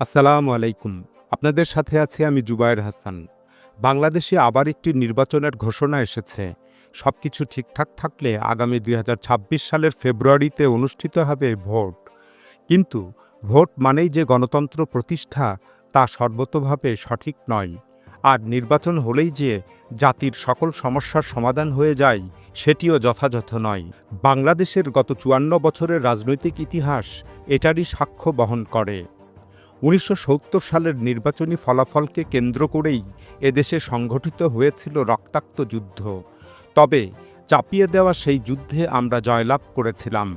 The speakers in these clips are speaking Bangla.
আসসালামু আলাইকুম। আপনাদের সাথে আছি আমি জুবায়ের হাসান। বাংলাদেশে আবার একটি নির্বাচনের ঘোষণা এসেছে। সব কিছু ঠিকঠাক থাকলে আগামী দুই হাজার ছাব্বিশ সালের ফেব্রুয়ারিতে অনুষ্ঠিত হবে ভোট। কিন্তু ভোট মানেই যে গণতন্ত্র প্রতিষ্ঠা, তা সর্বতোভাবে সঠিক নয়। আর নির্বাচন হলেই যে জাতির সকল সমস্যার সমাধান হয়ে যায়, সেটিও যথাযথ নয়। বাংলাদেশের গত চুয়ান্ন বছরের রাজনৈতিক ইতিহাস এটারই সাক্ষ্য বহন করে। উনিশশো সত্তর সালের নির্বাচনী ফলাফলকে কেন্দ্র করেই এদেশে সংঘটিত হয়েছিল রক্তাক্ত যুদ্ধ। তবে চাপিয়ে দেওয়া সেই যুদ্ধে আমরা জয়লাভ করেছিলাম।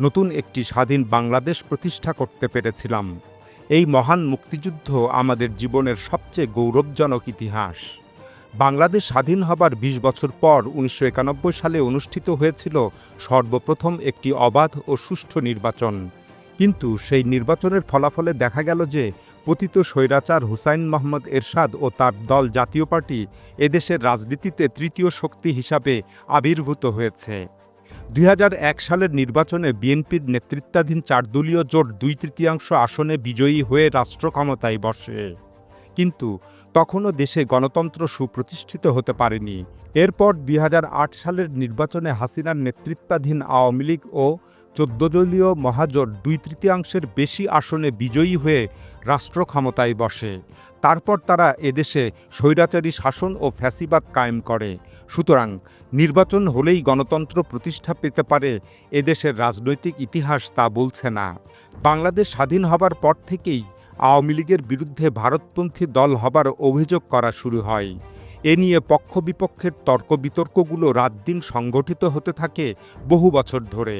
নতুন একটি স্বাধীন বাংলাদেশ প্রতিষ্ঠা করতে পেরেছিলাম। এই মহান মুক্তিযুদ্ধ আমাদের জীবনের সবচেয়ে গৌরবজনক ইতিহাস। বাংলাদেশ স্বাধীন হবার ২০ বছর পর উনিশশো একানব্বই সালে অনুষ্ঠিত হয়েছিল সর্বপ্রথম একটি অবাধ ও সুষ্ঠু নির্বাচন। কিন্তু সেই নির্বাচনের ফলাফলে দেখা গেল যে পতিত স্বৈরাচার হুসাইন মোহাম্মদ এরশাদ ও তার দল জাতীয় পার্টি এদেশের রাজনীতিতে তৃতীয় শক্তি হিসাবে আবির্ভূত হয়েছে। দুই হাজার এক সালের নির্বাচনে বিএনপির নেতৃত্বাধীন চারদলীয় জোট দুই তৃতীয়াংশ আসনে বিজয়ী হয়ে রাষ্ট্র ক্ষমতায় বসে। কিন্তু তখনও দেশে গণতন্ত্র সুপ্রতিষ্ঠিত হতে পারেনি। এরপর দুই হাজার আট সালের নির্বাচনে হাসিনার নেতৃত্বাধীন আওয়ামী লীগ ও চোদ্দদলীয় মহাজোট দুই তৃতীয়াংশের বেশি আসনে বিজয়ী হয়ে রাষ্ট্র ক্ষমতায় বসে। তারপর তারা এদেশে স্বৈরাচারী শাসন ও ফ্যাসিবাদ কায়েম করে। সুতরাং নির্বাচন হলেই গণতন্ত্র প্রতিষ্ঠা পেতে পারে এদেশের রাজনৈতিক ইতিহাস তা বলছে না। বাংলাদেশ স্বাধীন হবার পর থেকেই আওয়ামী লীগের বিরুদ্ধে ভারতপন্থী দল হবার অভিযোগ করা শুরু হয়। এ নিয়ে পক্ষ বিপক্ষের তর্ক বিতর্কগুলো রাত দিন সংগঠিত হতে থাকে বহু বছর ধরে।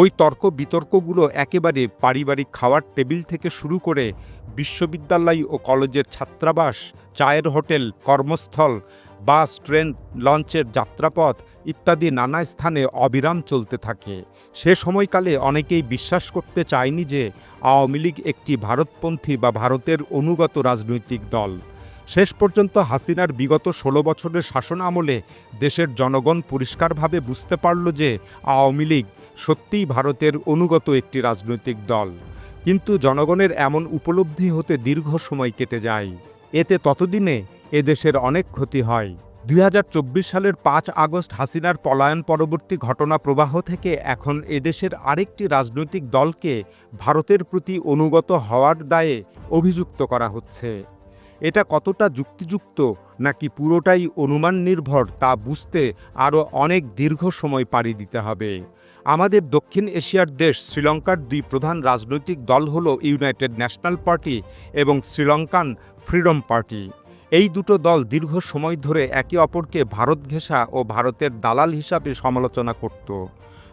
ওই তর্ক বিতর্কগুলো একেবারে পারিবারিক খাওয়ার টেবিল থেকে শুরু করে বিশ্ববিদ্যালয় ও কলেজের ছাত্রাবাস, চায়ের হোটেল, কর্মস্থল, বাস, ট্রেন, লঞ্চের যাত্রাপথ ইত্যাদি নানা স্থানে অবিরাম চলতে থাকে। সে সময়কালে অনেকেই বিশ্বাস করতে চায়নি যে আওয়ামী লীগ একটি ভারতপন্থী বা ভারতের অনুগত রাজনৈতিক দল। শেষ পর্যন্ত হাসিনার বিগত ষোলো বছরের শাসন আমলে দেশের জনগণ পরিষ্কারভাবে বুঝতে পারল যে আওয়ামী লীগ সত্যিই ভারতের অনুগত একটি রাজনৈতিক দল। কিন্তু জনগণের এমন উপলব্ধি হতে দীর্ঘ সময় কেটে যায়। এতে ততদিনে এদেশের অনেক ক্ষতি হয়। দুই হাজার চব্বিশ সালের পাঁচ আগস্ট হাসিনার পলায়ন পরবর্তী ঘটনা প্রবাহ থেকে এখন এদেশের আরেকটি রাজনৈতিক দলকে ভারতের প্রতি অনুগত হওয়ার দায়ে অভিযুক্ত করা হচ্ছে। এটা কতটা যুক্তিযুক্ত নাকি পুরোটাই অনুমান নির্ভর তা বুঝতে আরও অনেক দীর্ঘ সময় পাড়ি দিতে হবে। আমাদের দক্ষিণ এশিয়ার দেশ শ্রীলঙ্কার দুই প্রধান রাজনৈতিক দল হল ইউনাইটেড ন্যাশনাল পার্টি এবং শ্রীলঙ্কান ফ্রিডম পার্টি। এই দুটো দল দীর্ঘ সময় ধরে একে অপরকে ভারত ঘেঁষা ও ভারতের দালাল হিসাবে সমালোচনা করত।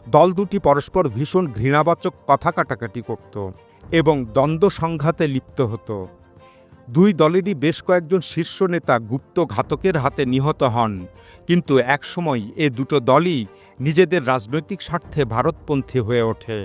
দল দুটি পরস্পর ভীষণ ঘৃণাবাচক কথা কাটাকাটি করত এবং দ্বন্দ্ব সংঘাতে লিপ্ত হতো। দুই দলেরই বেশ কয়েকজন শীর্ষ নেতা গুপ্ত ঘাতকের হাতে নিহত হন। কিন্তু একসময় এ দুটো দলই নিজেদের রাজনৈতিক স্বার্থে ভারতপন্থী হয়ে ওঠে।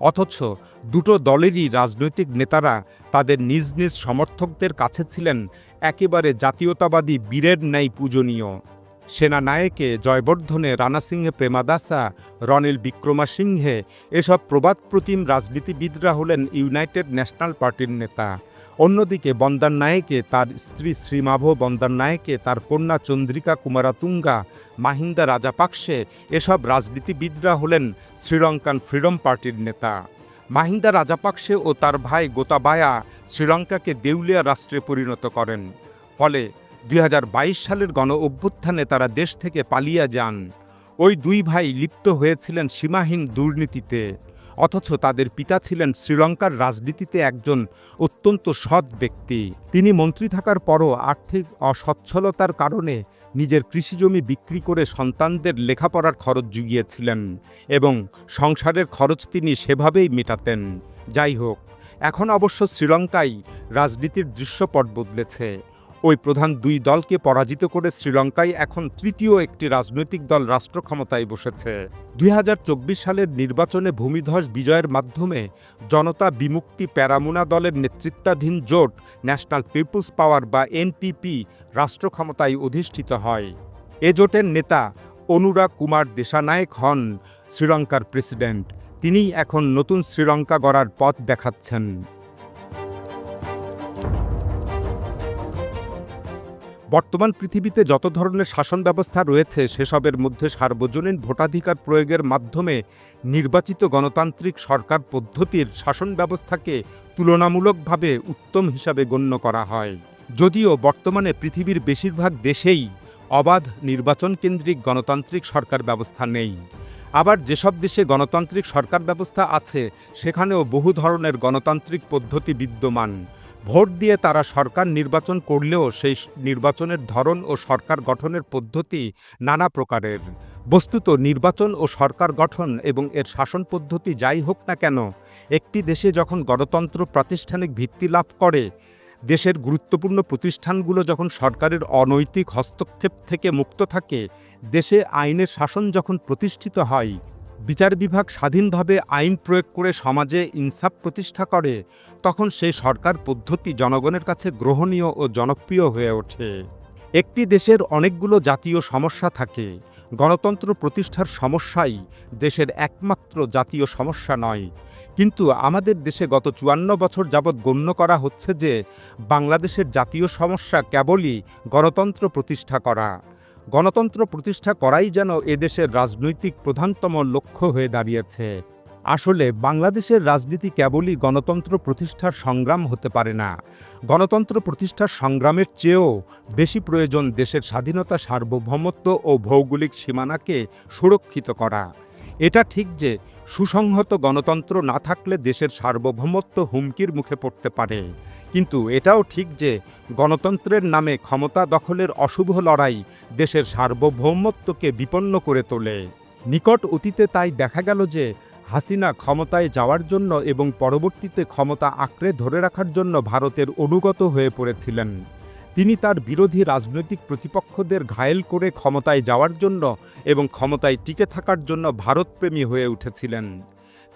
অথচ দুটো দলেরই রাজনৈতিক নেতারা তাদের নিজ নিজ সমর্থকদের কাছে ছিলেন একেবারে জাতীয়তাবাদী বীরের ন্যায় পূজনীয়। সেনানায়কে জয়বর্ধনে রানা সিংহে প্রেমাদাসা রনিল বিক্রমাসিংহে এসব প্রবাদ প্রতিম রাজনীতিবিদরা হলেন ইউনাইটেড ন্যাশনাল পার্টির নেতা। অন্যদিকে বন্দার নায়েকে তার স্ত্রী শ্রীমাভ বন্দার নায়েকে তার কন্যা চন্দ্রিকা কুমারাতুঙ্গা মাহিন্দা রাজাপাকসে এসব রাজনীতিবিদরা হলেন শ্রীলঙ্কান ফ্রিডম পার্টির নেতা। মাহিন্দা রাজাপাকসে ও তার ভাই গোতাবায়া শ্রীলঙ্কাকে দেউলিয়া রাষ্ট্রে পরিণত করেন। ফলে দুই হাজার বাইশ সালের গণ অভ্যুত্থানে তারা দেশ থেকে পালিয়ে যান। ওই দুই ভাই লিপ্ত হয়েছিলেন সীমাহীন দুর্নীতিতে। অথচ তাদের পিতা ছিলেন শ্রীলঙ্কার রাজনীতিতে একজন অত্যন্ত সৎ ব্যক্তি। তিনি মন্ত্রী থাকার পরও আর্থিক অসচ্ছলতার কারণে নিজের কৃষিজমি বিক্রি করে সন্তানদের লেখাপড়ার খরচ জুগিয়েছিলেন এবং সংসারের খরচ তিনি সেভাবেই মেটাতেন। যাই হোক, এখন অবশ্য শ্রীলঙ্কায় রাজনীতির দৃশ্যপট বদলেছে। ওই প্রধান দুই দলকে পরাজিত করে শ্রীলঙ্কায় এখন তৃতীয় একটি রাজনৈতিক দল রাষ্ট্র ক্ষমতায় বসেছে। দুই হাজার চব্বিশ সালের নির্বাচনে ভূমিধ্বস বিজয়ের মাধ্যমে জনতা বিমুক্তি প্যারামুনা দলের নেতৃত্বাধীন জোট ন্যাশনাল পিপলস পাওয়ার বা এনপিপি রাষ্ট্র ক্ষমতায় অধিষ্ঠিত হয়। এ জোটের নেতা অনুরাগ কুমার দেশানায়ক হন শ্রীলঙ্কার প্রেসিডেন্ট। তিনি এখন নতুন শ্রীলঙ্কা গড়ার পথ দেখাচ্ছেন। বর্তমান পৃথিবীতে যত ধরনের শাসন ব্যবস্থা রয়েছে, সেসবের মধ্যে সার্বজনীন ভোটাধিকার প্রয়োগের মাধ্যমে নির্বাচিত গণতান্ত্রিক সরকার পদ্ধতির শাসন ব্যবস্থাকে তুলনামূলকভাবে উত্তম হিসাবে গণ্য করা হয়। যদিও বর্তমানে পৃথিবীর বেশিরভাগ দেশেই অবাধ নির্বাচন কেন্দ্রিক গণতান্ত্রিক সরকার ব্যবস্থা নেই। আবার যেসব দেশে গণতান্ত্রিক সরকার ব্যবস্থা আছে, সেখানেও বহু ধরনের গণতান্ত্রিক পদ্ধতি বিদ্যমান। ভোট দিয়ে তারা সরকার নির্বাচন করলেও সেই নির্বাচনের ধরন ও সরকার গঠনের পদ্ধতি নানা প্রকারের। বস্তুত নির্বাচন ও সরকার গঠন এবং এর শাসন পদ্ধতি যাই হোক না কেন, একটি দেশে যখন গণতন্ত্র প্রাতিষ্ঠানিক ভিত্তি লাভ করে, দেশের গুরুত্বপূর্ণ প্রতিষ্ঠানগুলো যখন সরকারের অনৈতিক হস্তক্ষেপ থেকে মুক্ত থাকে, দেশে আইনের শাসন যখন প্রতিষ্ঠিত হয় বিচার বিভাগ স্বাধীনভাবে আইন প্রয়োগ করে সমাজে ইনসাফ প্রতিষ্ঠা করে, তখন সেই সরকার পদ্ধতি জনগণের কাছে গ্রহণীয় ও জনপ্রিয় হয়ে ওঠে। একটি দেশের অনেকগুলো জাতীয় সমস্যা থাকে। গণতন্ত্র প্রতিষ্ঠার সমস্যাই দেশের একমাত্র জাতীয় সমস্যা নয়। কিন্তু আমাদের দেশে গত চুয়ান্ন বছর যাবৎ গণ্য করা হচ্ছে যে, বাংলাদেশের জাতীয় সমস্যা কেবলই গণতন্ত্র প্রতিষ্ঠা করা। গণতন্ত্র প্রতিষ্ঠা করাই যেন এদেশের রাজনৈতিক প্রধানতম লক্ষ্য হয়ে দাঁড়িয়েছে। আসলে বাংলাদেশের রাজনীতি কেবলই গণতন্ত্র প্রতিষ্ঠার সংগ্রাম হতে পারে না। গণতন্ত্র প্রতিষ্ঠার সংগ্রামের চেয়েও বেশি প্রয়োজন দেশের স্বাধীনতা সার্বভৌমত্ব ও ভৌগোলিক সীমানাকে সুরক্ষিত করা। এটা ঠিক যে সুসংহত গণতন্ত্র না থাকলে দেশের সার্বভৌমত্ব হুমকির মুখে পড়তে পারে। কিন্তু এটাও ঠিক যে গণতন্ত্রের নামে ক্ষমতা দখলের অশুভ লড়াই দেশের সার্বভৌমত্বকে বিপন্ন করে তোলে। নিকট অতীতে তাই দেখা গেল যে হাসিনা ক্ষমতায় যাওয়ার জন্য এবং পরবর্তীতে ক্ষমতা আঁকড়ে ধরে রাখার জন্য ভারতের অনুগত হয়ে পড়েছিলেন। তিনি তার বিরোধী রাজনৈতিক প্রতিপক্ষদের ঘায়েল করে ক্ষমতায় যাওয়ার জন্য এবং ক্ষমতায় টিকে থাকার জন্য ভারতপ্রেমী হয়ে উঠেছিলেন।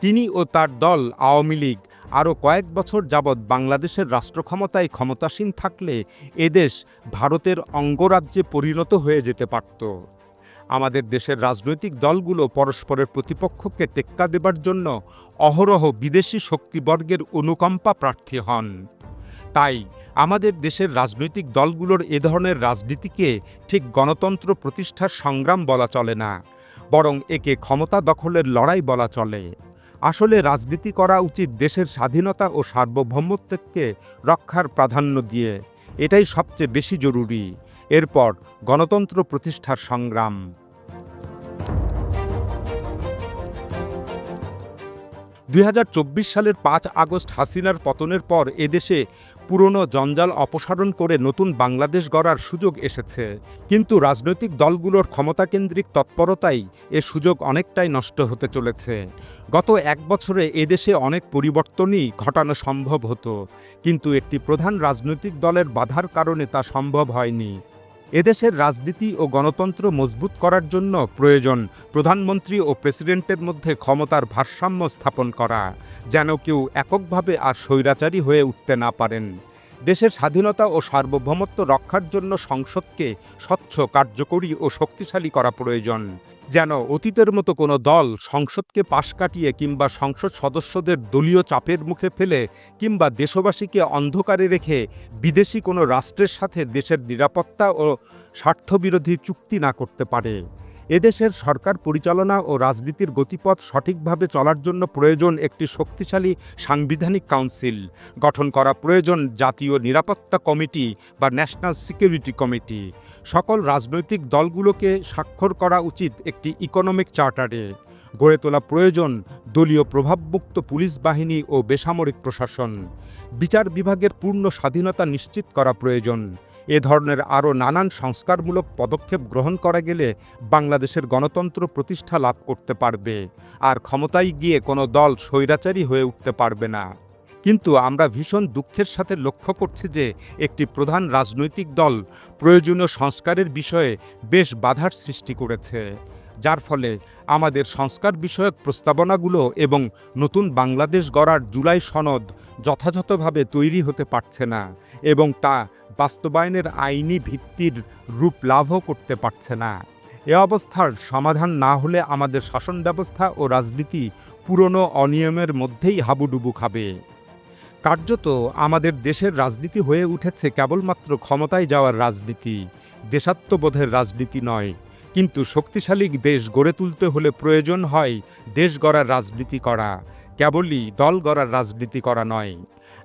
তিনি ও তার দল আওয়ামী লীগ আরও কয়েক বছর যাবৎ বাংলাদেশের রাষ্ট্র ক্ষমতায় ক্ষমতাসীন থাকলে এদেশ ভারতের অঙ্গরাজ্যে পরিণত হয়ে যেতে পারত। আমাদের দেশের রাজনৈতিক দলগুলো পরস্পরের প্রতিপক্ষকে টেক্কা দেবার জন্য অহরহ বিদেশি শক্তিবর্গের অনুকম্পা প্রার্থী হন। তাই আমাদের দেশের রাজনৈতিক দলগুলোর এ ধরনের রাজনীতিকে ঠিক গণতন্ত্র প্রতিষ্ঠার সংগ্রাম বলা চলে না, বরং একে ক্ষমতা দখলের লড়াই বলা চলে। আসলে রাজনীতি করা উচিত দেশের স্বাধীনতা ও সার্বভৌমত্বকে রক্ষার প্রাধান্য দিয়ে, এটাই সবচেয়ে বেশি জরুরি। এরপর গণতন্ত্র প্রতিষ্ঠার সংগ্রাম। দুই হাজার চব্বিশ সালের পাঁচ আগস্ট হাসিনার পতনের পর এদেশে পুরনো জঞ্জাল অপসারণ করে নতুন বাংলাদেশ গড়ার সুযোগ এসেছে। কিন্তু রাজনৈতিক দলগুলোর ক্ষমতাকেন্দ্রিক তৎপরতাই এ সুযোগ অনেকটাই নষ্ট হতে চলেছে। গত এক বছরে এদেশে অনেক পরিবর্তনই ঘটানো সম্ভব হতো, কিন্তু একটি প্রধান রাজনৈতিক দলের বাধার কারণে তা সম্ভব হয়নি। এদেশের রাজনীতি ও গণতন্ত্র মজবুত করার জন্য প্রয়োজন প্রধানমন্ত্রী ও প্রেসিডেন্টের মধ্যে ক্ষমতার ভারসাম্য স্থাপন করা, যেন কেউ এককভাবে আর স্বৈরাচারী হয়ে উঠতে না পারেন। দেশের স্বাধীনতা ও সার্বভৌমত্ব রক্ষার জন্য সংসদকে স্বচ্ছ, কার্যকরী ও শক্তিশালী করা প্রয়োজন। যেন অতীতের মতো কোনো দল সংসদকে পাশ কাটিয়ে কিংবা সংসদ সদস্যদের দলীয় চাপের মুখে ফেলে কিংবা দেশবাসীকে অন্ধকারে রেখে বিদেশি কোনো রাষ্ট্রের সাথে দেশের নিরাপত্তা ও স্বার্থবিরোধী চুক্তি না করতে পারে। এদেশের সরকার পরিচালনা ও রাজনীতির গতিপথ সঠিকভাবে চলার জন্য প্রয়োজন একটি শক্তিশালী সাংবিধানিক কাউন্সিল। গঠন করা প্রয়োজন জাতীয় নিরাপত্তা কমিটি বা ন্যাশনাল সিকিউরিটি কমিটি। সকল রাজনৈতিক দলগুলোকে স্বাক্ষর করা উচিত একটি ইকোনমিক চার্টারে। গড়ে তোলা প্রয়োজন দলীয় প্রভাবমুক্ত পুলিশ বাহিনী ও বেসামরিক প্রশাসন। বিচার বিভাগের পূর্ণ স্বাধীনতা নিশ্চিত করা প্রয়োজন। এ ধরনের আরও নানান সংস্কারমূলক পদক্ষেপ গ্রহণ করা গেলে বাংলাদেশের গণতন্ত্র প্রতিষ্ঠা লাভ করতে পারবে। আর ক্ষমতায় গিয়ে কোনো দল স্বৈরাচারী হয়ে উঠতে পারবে না। কিন্তু আমরা ভীষণ দুঃখের সাথে লক্ষ্য করছি যে একটি প্রধান রাজনৈতিক দল প্রয়োজনীয় সংস্কারের বিষয়ে বেশ বাধার সৃষ্টি করেছে। যার ফলে আমাদের সংস্কার বিষয়ক প্রস্তাবনাগুলো এবং নতুন বাংলাদেশ গড়ার জুলাই সনদ যথাযথভাবে তৈরি হতে পারছে না এবং তা বাস্তবায়নের আইনি ভিত্তির রূপ লাভও করতে পারছে না। এ অবস্থার সমাধান না হলে আমাদের শাসন ব্যবস্থা ও রাজনীতি পুরনো অনিয়মের মধ্যেই হাবুডুবু খাবে। কার্যত আমাদের দেশের রাজনীতি হয়ে উঠেছে কেবলমাত্র ক্ষমতায় যাওয়ার রাজনীতি, দেশাত্মবোধের রাজনীতি নয়। কিন্তু শক্তিশালী দেশ গড়ে তুলতে হলে প্রয়োজন হয় দেশ গড়ার রাজনীতি করা। কেবলই দল গড়ার রাজনীতি করা নয়।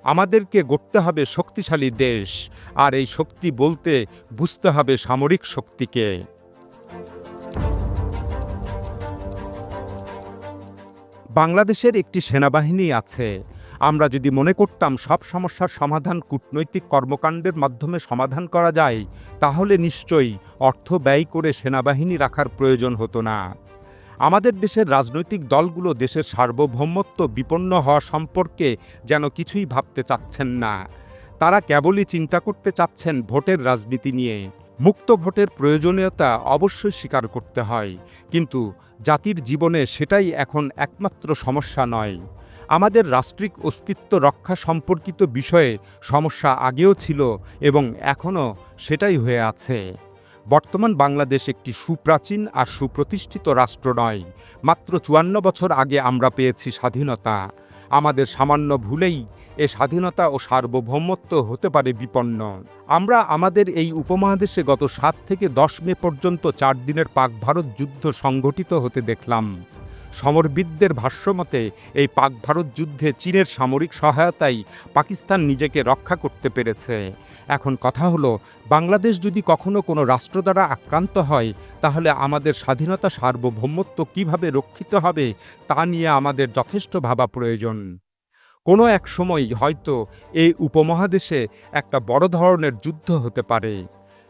আমাদেরকে গড়তে হবে শক্তিশালী দেশ, আর এই শক্তি বলতে বুঝতে হবে সামরিক শক্তিকে। বাংলাদেশের একটি সেনাবাহিনী আছে। আমরা যদি মনে করতাম সব সমস্যার সমাধান কূটনৈতিক কর্মকাণ্ডের মাধ্যমে সমাধান করা যায়, তাহলে নিশ্চয়ই অর্থ ব্যয় করে সেনাবাহিনী রাখার প্রয়োজন হতো না। আমাদের দেশের রাজনৈতিক দলগুলো দেশের সার্বভৌমত্ব বিপন্ন হওয়া সম্পর্কে যেন কিছুই ভাবতে চাচ্ছেন না। তারা কেবলই চিন্তা করতে চাচ্ছেন ভোটের রাজনীতি নিয়ে। মুক্ত ভোটের প্রয়োজনীয়তা অবশ্যই স্বীকার করতে হয়, কিন্তু জাতির জীবনে সেটাই এখন একমাত্র সমস্যা নয়। আমাদের রাষ্ট্রিক অস্তিত্ব রক্ষা সম্পর্কিত বিষয়ে সমস্যা আগেও ছিল এবং এখনও সেটাই হয়ে আছে। বর্তমান বাংলাদেশ একটি সুপ্রাচীন আর সুপ্রতিষ্ঠিত রাষ্ট্র নয়। মাত্র চুয়ান্ন বছর আগে আমরা পেয়েছি স্বাধীনতা। আমাদের সামান্য ভুলেই এ স্বাধীনতা ও সার্বভৌমত্ব হতে পারে বিপন্ন। আমরা আমাদের এই উপমহাদেশে গত সাত থেকে দশ মে পর্যন্ত চার দিনের পাক ভারত যুদ্ধ সংঘটিত হতে দেখলাম। সমরবিদদের ভাষ্যমতে এই পাক ভারত যুদ্ধে চীনের সামরিক সহায়তাই পাকিস্তান নিজেকে রক্ষা করতে পেরেছে। এখন কথা হলো, বাংলাদেশ যদি কখনো কোনো রাষ্ট্র দ্বারা আক্রান্ত হয়, তাহলে আমাদের স্বাধীনতা সার্বভৌমত্ব কীভাবে রক্ষিত হবে, তা নিয়ে আমাদের যথেষ্ট ভাবা প্রয়োজন। কোনো এক সময় হয়তো এই উপমহাদেশে একটা বড় ধরনের যুদ্ধ হতে পারে।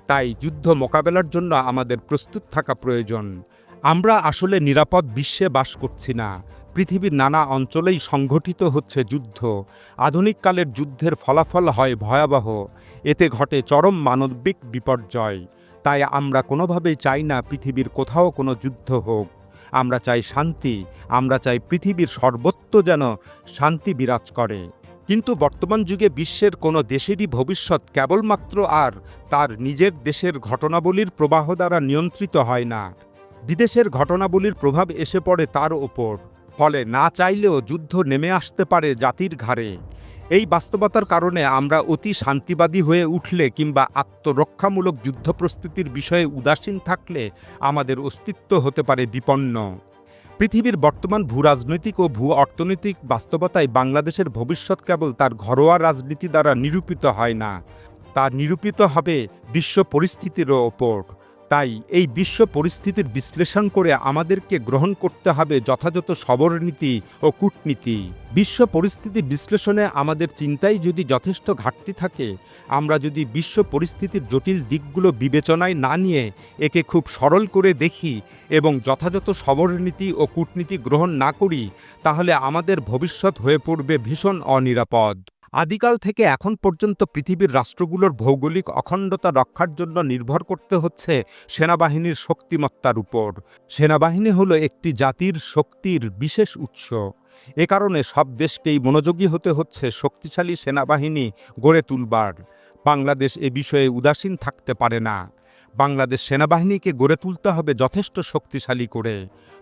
তাই যুদ্ধ মোকাবেলার জন্য আমাদের প্রস্তুত থাকা প্রয়োজন। আমরা আসলে নিরাপদ বিশ্বে বাস করছি না। পৃথিবীর নানা অঞ্চলেই সংঘটিত হচ্ছে যুদ্ধ। আধুনিককালের যুদ্ধের ফলাফল হয় ভয়াবহ। এতে ঘটে চরম মানবিক বিপর্যয়। তাই আমরা কোনোভাবেই চাই না পৃথিবীর কোথাও কোনো যুদ্ধ হোক। আমরা চাই শান্তি, আমরা চাই পৃথিবীর সর্বত্র যেন শান্তি বিরাজ করে। কিন্তু বর্তমান যুগে বিশ্বের কোনো দেশেরই ভবিষ্যৎ কেবলমাত্র আর তার নিজের দেশের ঘটনাবলীর প্রবাহ দ্বারা নিয়ন্ত্রিত হয় না। বিদেশের ঘটনাবলীর প্রভাব এসে পড়ে তার ওপর। ফলে না চাইলেও যুদ্ধ নেমে আসতে পারে জাতির ঘাড়ে। এই বাস্তবতার কারণে আমরা অতি শান্তিবাদী হয়ে উঠলে কিংবা আত্মরক্ষামূলক যুদ্ধ প্রস্তুতির বিষয়ে উদাসীন থাকলে আমাদের অস্তিত্ব হতে পারে বিপন্ন। পৃথিবীর বর্তমান ভূরাজনৈতিক ও ভূ অর্থনৈতিক বাস্তবতায় বাংলাদেশের ভবিষ্যৎ কেবল তার ঘরোয়া রাজনীতি দ্বারা নিরূপিত হয় না। তা নিরূপিত হবে বিশ্ব পরিস্থিতির ওপর। তাই এই বিশ্ব পরিস্থিতির বিশ্লেষণ করে আমাদেরকে গ্রহণ করতে হবে যথাযথ সবরনীতি ও কূটনীতি। বিশ্ব পরিস্থিতি বিশ্লেষণে আমাদের চিন্তায় যদি যথেষ্ট ঘাটতি থাকে, আমরা যদি বিশ্ব পরিস্থিতির জটিল দিকগুলো বিবেচনায় না নিয়ে একে খুব সরল করে দেখি এবং যথাযথ সবরনীতি ও কূটনীতি গ্রহণ না করি, তাহলে আমাদের ভবিষ্যৎ হয়ে পড়বে ভীষণ অনিরাপদ। আদিকাল থেকে এখন পর্যন্ত পৃথিবীর রাষ্ট্রগুলোর ভৌগোলিক অখণ্ডতা রক্ষার জন্য নির্ভর করতে হচ্ছে সেনাবাহিনীর শক্তিমত্তার উপর। সেনাবাহিনী হলো একটি জাতির শক্তির বিশেষ উৎস। এ কারণে সব দেশকেই মনোযোগী হতে হচ্ছে শক্তিশালী সেনাবাহিনী গড়ে তুলবার। বাংলাদেশ এ বিষয়ে উদাসীন থাকতে পারে না। বাংলাদেশ সেনাবাহিনীকে গড়ে তুলতে হবে যথেষ্ট শক্তিশালী করে।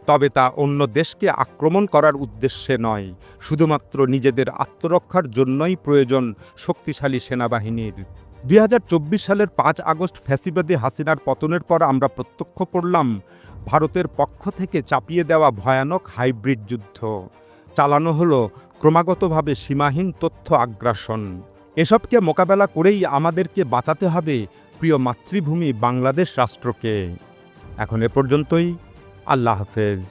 তবে তা অন্য দেশকে আক্রমণ করার উদ্দেশ্যে নয়। শুধুমাত্র নিজেদের আত্মরক্ষার জন্যই প্রয়োজন শক্তিশালী সেনাবাহিনীর। দুই হাজার চব্বিশ সালের পাঁচ আগস্ট ফ্যাসিবাদী হাসিনার পতনের পর আমরা প্রত্যক্ষ করলাম, ভারতের পক্ষ থেকে চাপিয়ে দেওয়া ভয়ানক হাইব্রিড যুদ্ধ। চালানো হলো ক্রমাগতভাবে সীমাহীন তথ্য আগ্রাসন। এসবকে মোকাবেলা করেই আমাদেরকে বাঁচাতে হবে প্রিয় মাতৃভূমি বাংলাদেশ রাষ্ট্রকে। এখন এ পর্যন্তই আল্লাহ হাফেজ।